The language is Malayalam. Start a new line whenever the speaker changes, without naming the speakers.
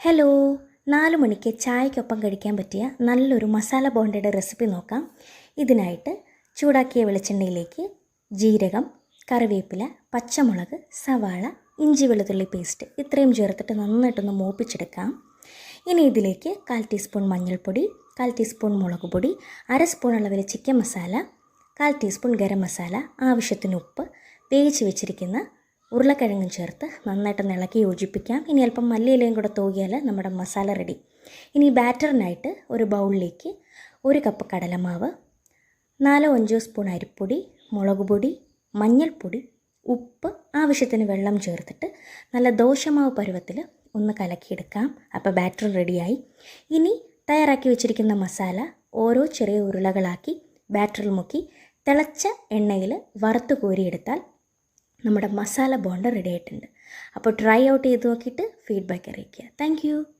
ഹലോ നാല് മണിക്ക് ചായക്കൊപ്പം കഴിക്കാൻ പറ്റിയ നല്ലൊരു മസാല ബോണ്ടയുടെ റെസിപ്പി നോക്കാം. ഇതിനായിട്ട് ചൂടാക്കിയ വെളിച്ചെണ്ണയിലേക്ക് ജീരകം കറിവേപ്പില പച്ചമുളക് സവാള ഇഞ്ചി വെളുത്തുള്ളി പേസ്റ്റ് ഇത്രയും ചേർത്തിട്ട് നന്നായിട്ടൊന്ന് മൂപ്പിച്ചെടുക്കാം. ഇനി ഇതിലേക്ക് കാൽ ടീസ്പൂൺ മഞ്ഞൾപ്പൊടി കാൽ ടീസ്പൂൺ മുളക് പൊടി അര സ്പൂൺ അളവിൽ ചിക്കൻ മസാല കാൽ ടീസ്പൂൺ ഗരം മസാല ആവശ്യത്തിന് ഉപ്പ് വേവിച്ച് വെച്ചിരിക്കുന്ന ഉരുളക്കിഴങ്ങും ചേർത്ത് നന്നായിട്ട് ഇളക്കി യോജിപ്പിക്കാം. ഇനി അല്പം മല്ലിയിലയും കൂടെ തൂകിയാൽ നമ്മുടെ മസാല റെഡി ഇനി ബാറ്ററിനായിട്ട് ഒരു ബൗളിലേക്ക് ഒരു കപ്പ് കടലമാവ് നാലോ അഞ്ചോ സ്പൂൺ അരിപ്പൊടി മുളക് പൊടി മഞ്ഞൾപ്പൊടി ഉപ്പ് ആവശ്യത്തിന് വെള്ളം ചേർത്തിട്ട് നല്ല ദോശമാവ് പരുവത്തിൽ ഒന്ന് കലക്കിയെടുക്കാം. അപ്പോൾ ബാറ്റർ റെഡിയായി ഇനി തയ്യാറാക്കി വെച്ചിരിക്കുന്ന മസാല ഓരോ ചെറിയ ഉരുളകളാക്കി ബാറ്ററിൽ മുക്കി തിളച്ച എണ്ണയിൽ വറുത്ത് കോരിയെടുത്താൽ നമ്മുടെ മസാല ബോണ്ട റെഡി ആയിട്ടുണ്ട്. അപ്പോൾ ട്രൈ ഔട്ട് ചെയ്ത് നോക്കിയിട്ട് ഫീഡ്ബാക്ക് അറിയിക്കുക. താങ്ക്